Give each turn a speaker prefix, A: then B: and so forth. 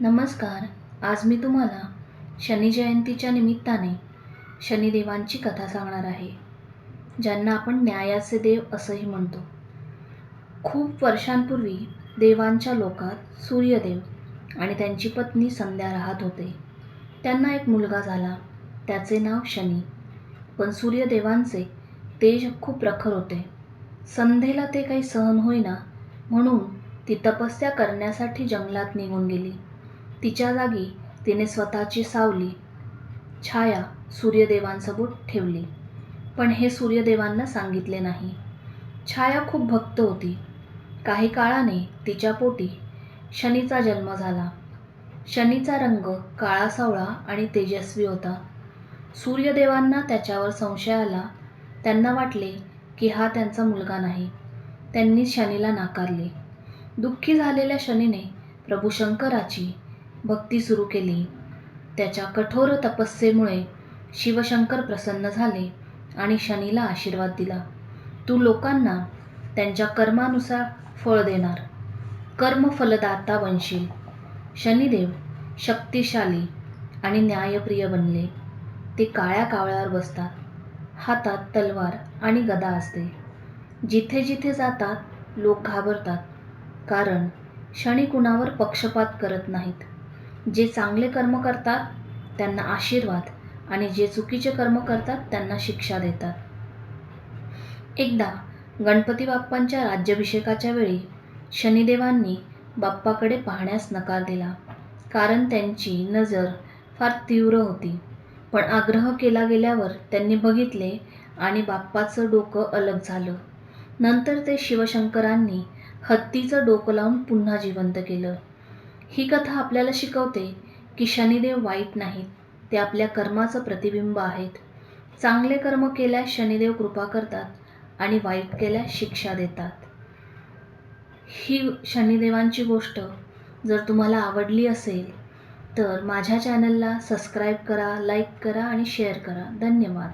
A: नमस्कार आज मी तुम्हाला शनी जयंतीच्या निमित्ताने शनिदेवांची कथा सांगणार आहे ज्यांना आपण न्यायाचे देव असंही म्हणतो. खूप वर्षांपूर्वी देवांच्या लोकात सूर्यदेव आणि त्यांची पत्नी संध्या राहत होते. त्यांना एक मुलगा झाला त्याचे नाव शनी. पण सूर्यदेवांचे तेज खूप प्रखर होते. संध्येला ते काही सहन होईना म्हणून ती तपस्या करण्यासाठी जंगलात निघून गेली. तिच्या जागी तिने स्वतःची सावली छाया सूर्यदेवांसमोर ठेवली. पण हे सूर्यदेवांना सांगितले नाही. छाया खूप भक्त होती. काही काळाने तिच्या पोटी शनीचा जन्म झाला. शनीचा रंग काळा सावळा आणि तेजस्वी होता. सूर्यदेवांना त्याच्यावर संशय आला. त्यांना वाटले की हा त्यांचा मुलगा नाही. त्यांनी शनीला नाकारले. दुःखी झालेल्या शनीने प्रभू शंकराची भक्ती सुरू केली. त्याच्या कठोर तपस्येमुळे शिवशंकर प्रसन्न झाले आणि शनीला आशीर्वाद दिला. तू लोकांना त्यांच्या कर्मानुसार फळ देणार. कर्मफलदाता बनशील. शनिदेव शक्तिशाली आणि न्यायप्रिय बनले. ते काळ्या कावळ्यावर बसतात. हातात तलवार आणि गदा असते. जिथे जिथे जातात लोक घाबरतात. कारण शनी कुणावर पक्षपात करत नाहीत. जे चांगले कर्म करतात त्यांना आशीर्वाद आणि जे चुकीचे कर्म करतात त्यांना शिक्षा देतात. एकदा गणपती बाप्पांच्या राज्याभिषेकाच्या वेळी शनिदेवांनी बाप्पाकडे पाहण्यास नकार दिला कारण त्यांची नजर फार तीव्र होती. पण आग्रह केला गेल्यावर त्यांनी बघितले आणि बाप्पाचं डोकं अलग झालं. नंतर ते शिवशंकरांनी हत्तीचं डोकं लावून पुन्हा जिवंत केलं. ही कथा आपल्याला शिकवते की शनिदेव वाईट नाहीत ते आपल्या कर्माचं प्रतिबिंब आहेत. चांगले कर्म केल्यास शनिदेव कृपा करतात आणि वाईट केल्यास शिक्षा देतात. ही शनिदेवांची गोष्ट जर तुम्हाला आवडली असेल तर माझ्या चॅनलला सबस्क्राईब करा लाईक करा आणि शेअर करा. धन्यवाद.